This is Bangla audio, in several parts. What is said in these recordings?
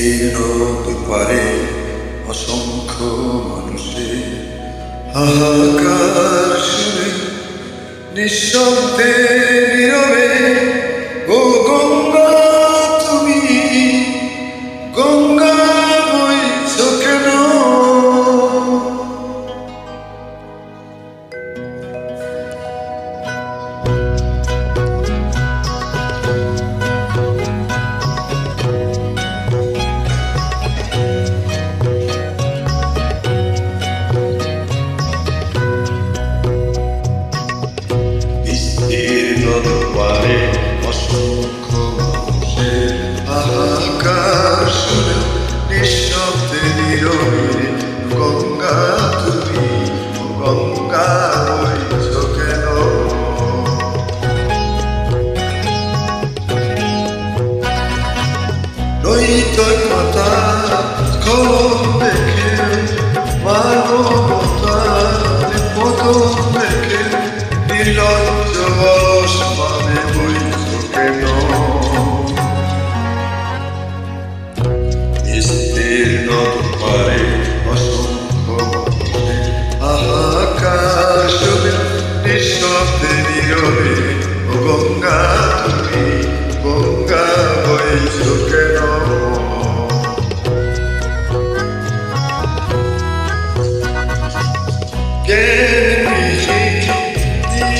এ নদ পারে অসংখ্য মানুষের হাহাকার শুনে নিঃশব্দে সৈকতা খবর দেখে মানবতার মতো দেখে নির্লজ্জ সমানে বৈধ কেন স্ত্রীর নদপারে অসংখ্য আহাকাশ নিঃশব্দে নীরবে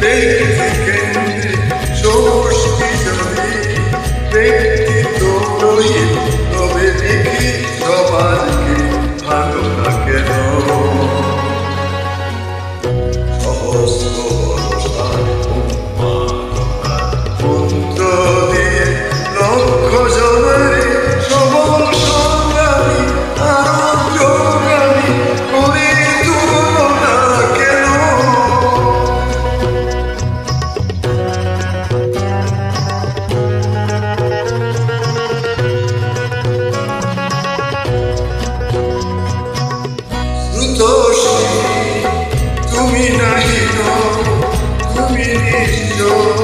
Baby, তুমি না তুমি নিশ্চয়।